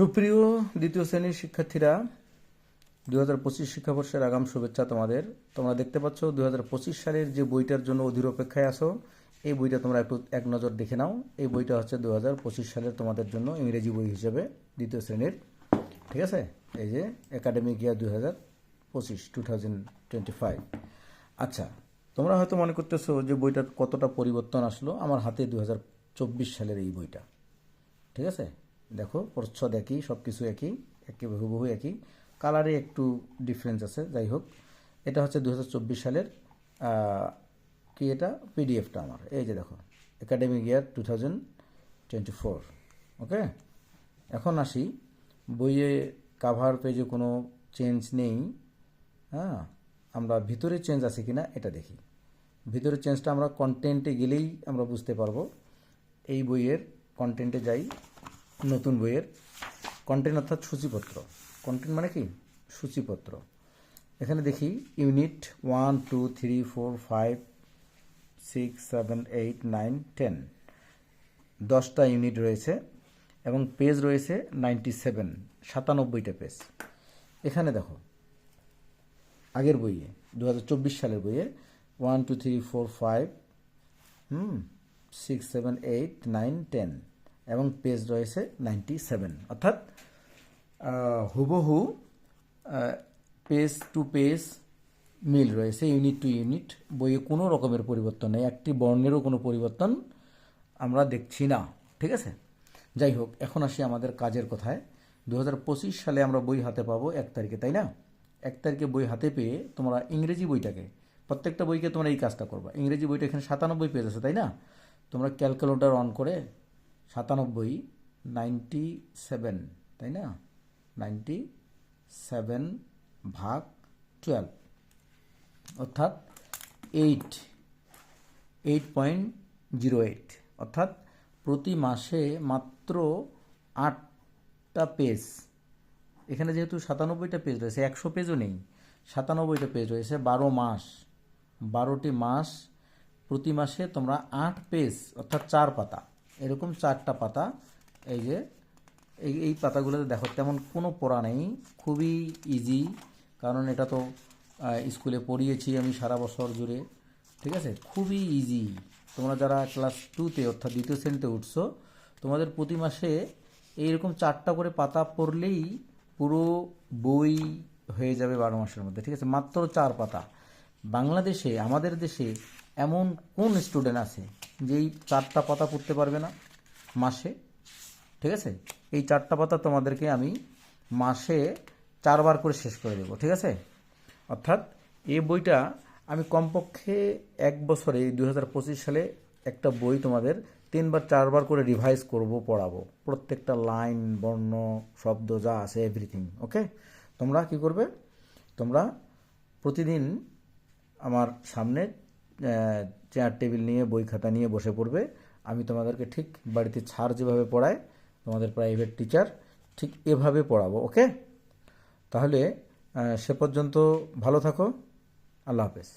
সুপ্রিয় দ্বিতীয় শ্রেণির শিক্ষার্থীরা দু হাজার পঁচিশ শিক্ষাবর্ষের আগাম শুভেচ্ছা তোমাদের। তোমরা দেখতে পাচ্ছ দু হাজার পঁচিশ সালের যে বইটার জন্য অধীর অপেক্ষায় আসো এই বইটা তোমরা একটু এক নজর দেখে নাও। এই বইটা হচ্ছে দু হাজার পঁচিশ সালের তোমাদের জন্য ইংরেজি বই হিসেবে দ্বিতীয় শ্রেণির। ঠিক আছে? এই যে একাডেমিক ইয়ার দু হাজার পঁচিশ টু থাউজেন্ড টোয়েন্টি ফাইভ আচ্ছা তোমরা হয়তো মনে করতেছো যে বইটার কতটা পরিবর্তন আসলো। আমার হাতে দু হাজার চব্বিশ সালের এই বইটা। ঠিক আছে? দেখো প্রচ্ছদ একই সব কিছু একই একই হুবহু একই। কালারে একটু ডিফারেন্স আছে যাই হোক এটা হচ্ছে দু হাজার চব্বিশ সালের কি এটা? পিডিএফটা আমার। এই যে দেখো academic year two thousand twenty four okay এখন আসি, বইয়ে কাভার পেজে কোনো চেঞ্জ নেই হ্যাঁ? আমরা ভিতরে চেঞ্জ আছে কিনা এটা দেখি। ভিতরে চেঞ্জটা আমরা কন্টেন্টে গেলেই আমরা বুঝতে পারব। এই বইয়ের কন্টেন্টে যাই। নতুন বইয়ের কন্টেন্ট অর্থাৎ সূচিপত্র। কন্টেন্ট মানে কি? সূচিপত্র। এখানে দেখি unit one two three four five six seven eight nine ten দশটা ইউনিট রয়েছে এবং পেজ রয়েছে নাইনটি সেভেন সাতানব্বইটা পেজ এখানে দেখো, আগের বইয়ে দু চব্বিশ সালের বইয়ে one two three four five hmm six seven eight nine ten এবং পেজ রয়েছে নাইনটি সেভেন অর্থাৎ হুবহু পেজ টু পেজ মিল রয়েছে ইউনিট টু ইউনিট বইয়ে কোনো রকমের পরিবর্তন নেই, একটি বর্ণেরও কোনো পরিবর্তন আমরা দেখছি না, ঠিক আছে? যাই হোক, এখন আসি আমাদের কাজের কথায়। দু হাজার পঁচিশ সালে আমরা বই হাতে পাবো এক তারিখে, তাই না? এক তারিখে বই হাতে পেয়ে তোমরা ইংরেজি বইটাকে, প্রত্যেকটা বইকে তোমরা এই কাজটা করবা। ইংরেজি বইটা এখানে সাতানব্বই পেজ আছে, তাই না? তোমরা ক্যালকুলেটার অন করে সাতানব্বই নাইনটি সেভেন তাই না? নাইনটি সেভেন ভাগ টুয়েলভ অর্থাৎ eight eight point zero eight অর্থাৎ প্রতি মাসে মাত্র আটটা পেজ এখানে যেহেতু সাতানব্বইটা পেজ রয়েছে, একশো পেজও নেই, সাতানব্বইটা পেজ রয়েছে, বারো মাস। বারোটি মাস প্রতি মাসে তোমরা আট পেজ অর্থাৎ চার পাতা। এরকম চারটা পাতা, এই যে, এই এই পাতাগুলোতে দেখো, তেমন কোনো পড়া নেই, খুবই ইজি কারণ এটা তো স্কুলে পড়িয়েছি আমি সারা বছর জুড়ে, ঠিক আছে? খুবই ইজি তোমরা যারা ক্লাস টুতে অর্থাৎ দ্বিতীয় শ্রেণীতে উঠছো, তোমাদের প্রতি মাসে এইরকম চারটা করে পাতা পড়লেই পুরো বই হয়ে যাবে বারো মাসের মধ্যে, ঠিক আছে? মাত্র চার পাতা। বাংলাদেশে, আমাদের দেশে এমন কোন স্টুডেন্ট আছে যেই চারটা পাতা পড়তে পারবে না মাসে? ঠিক আছে? এই চারটা পাতা তোমাদেরকে আমি মাসে চারবার করে শেষ করে দেবো, ঠিক আছে? অর্থাৎ এই বইটা আমি কমপক্ষে এক বছরে দু হাজার পঁচিশ সালে একটা বই তোমাদের তিনবার, চারবার করে রিভাইজ করব, পড়াবো। প্রত্যেকটা লাইন বর্ণ, শব্দ, যা আছে এভরিথিং ওকে তোমরা কি করবে? তোমরা প্রতিদিন আমার সামনে চেয়ার টেবিল নিয়ে, বই খাতা নিয়ে বসে পড়বে। আমি তোমাদেরকে ঠিক বাড়িতে ছাড় যেভাবে পড়ায় তোমাদের প্রাইভেট টিচার ঠিক এভাবে পড়াবো ওকে তাহলে সে পর্যন্ত ভালো থাকো। আল্লাহ হাফেজ।